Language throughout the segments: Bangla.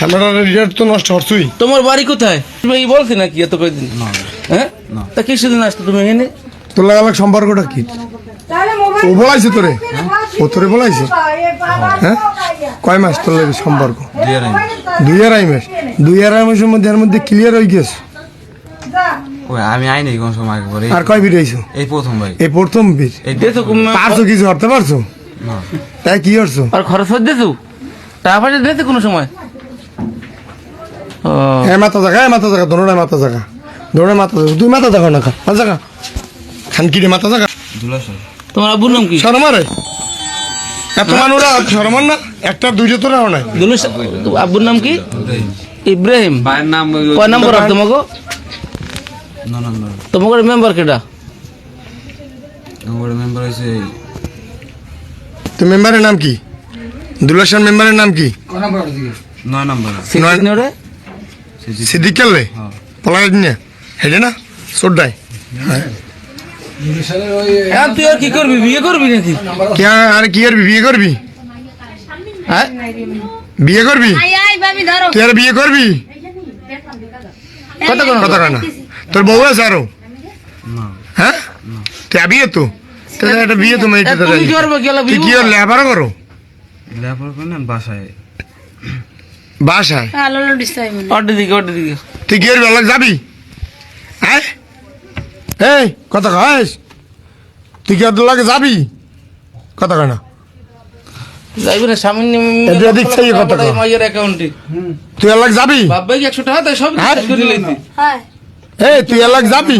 ছেলেটার রিজাল্ট তো নষ্ট হচ্ছই তোমার বাড়ি কোথায়? তুমি এই বলছি নাকি এত কয়েকদিন হ্যাঁ? তা কি সেদিন আসতো তুমি এখানে? তোর লাগালাগ সম্পর্কটা কি? ও বলাইছে তোরে? ও তোরে বলাইছে? হ্যাঁ? কয় মাস তোর লাগে সম্পর্ক? দুই আড়াই মাস। দুই আড়াই মাসের মধ্যে এর মধ্যে ক্লিয়ার হয়ে গেছে? আমি আইনি কোন সময় পরে। আর কয় বিট হয়েছো? এই প্রথম ভাই। এই প্রথম বিট এই দেখো কুম- পারছ কিছু করতে পারছ? তাই কি করছ? আর খরচ দিয়েছ টাকা পয়সা দিয়েছে কোনো সময়? হ্যাঁ মাথা জায়গা হ্যাঁ মাথা জায়গা দোনোটাই মাথা জায়গা দোনোটাই মাথা জায়গা তুই মাথা জায়গা না খা মাথা জায়গা খান রে মাথা জায়গা তোমার আব্বুর নাম কি? শরমারে এত মানুষ শরমান না একটা দুইটা তো রাও নাই। আব্বুর নাম কি? ইব্রাহিম ভাইয়ের নাম কয় নম্বর আর তোমাকে তোমাকে মেম্বার কেটা আমার মেম্বার হয়েছে তো মেম্বারের নাম কি? দুলাসান মেম্বারের নাম কি? নয় নম্বর সিনিয়রে সিদ্দিক কালে পলাই নিয়ে হেঁটে না? সোড্ডাই হ্যাঁ। তুই আর কি করবি? বিয়ে করবি নাকি? কি আর- কি করবি? বিয়ে করবি? হ্যাঁ? বিয়ে করবি? আই আই বাবি ধরো। তুই আর বিয়ে করবি? কত কোন কথা কয় না। তোর বউ আছে আরও? না। হ্যাঁ? তুই আবি তো? তাহলে একটা বিয়ে তো মেয়েটা এ, তুমি কি করবে কি আর লেবার করো করেন আমি বাসায়। বাসায়? দিকে দিকে। তুই করবি যাবি? হ্যাঁ? এই কথা কয় তুই কি আর লাগে যাবি? কথা কয় না। যাইবে থেকে? মাইয়ের অ্যাকাউন্টে তুই এলাক যাবি? বাবা কি একশো টাকা? তাই সব হ্যাঁ? শেষ করে লইতে হ্যাঁ। এই তুই এলাক যাবি?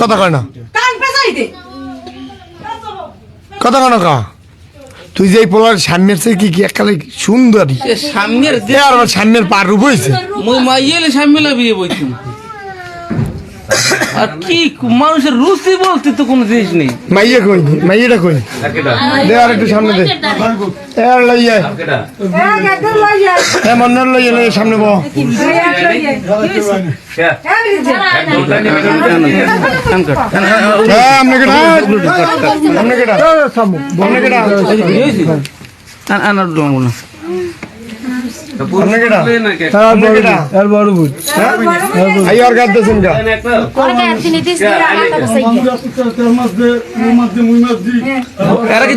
কথা কয় না। কান কথা কয় না কা? তুই যে পোলার সামনের সে কি কি এককালে সুন্দরী? সামনের আর সামনের পার রূপ হয়েছে মুই মাইয়েলে সামনে বিয়ে বইছি। আর কি মানুষের রুচি বলতে তো কোনো জিনিস নেই মাইয়ে কই মাইয়েটা কই দে আর একটু সামনে দে এ মন্নার সামনে বহ কান কাট এ আমনে কেডা আমনে কেডা সামু আমনে কেডা বিয়ে হয়েছে আন আর লাগবো না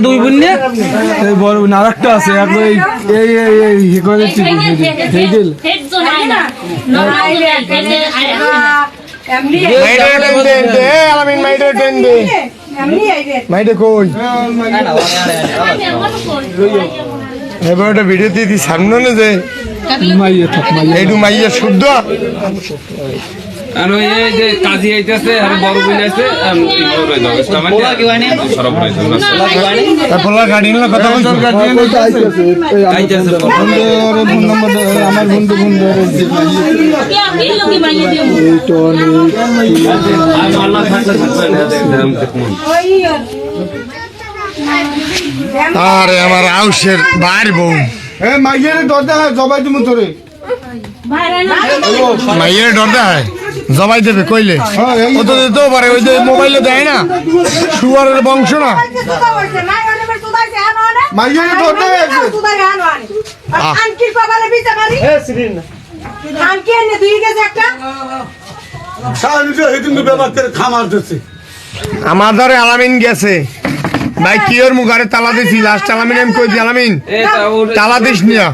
দুই বোন বড় ভুল আর একটা আছে মাইরে কই এবার একটা ভিডিও দিয়ে দি সামনে না যে মাইয়ে এইটু মাইয়া শুদ্ধ। আর ওই এই যে কাজী আইতাছে আর বড় বোন আছে। তারপর গাড়ি নিলে কথা বলছো? আমার বন্ধু বন্ধু আল্লাহ আরে আমার আউসের বার বউ এ মাইয়ের দরজা জবাই দিমু তোরে। মাইয়ের ডর হয়? জবাই দেবে কইলে? ও তো দিতেও পারে ওই যে মোবাইলে দেয় না? সুয়ারের বংশ না? মাইয়ের দরজা আমার ধরে আলামিন গেছে। ভাই কি ওর মুখারে তালা দিছি? লাস্ট তালামিন আমি কই দি আলামিন এ তা ওর- তালা দিস নিয়া।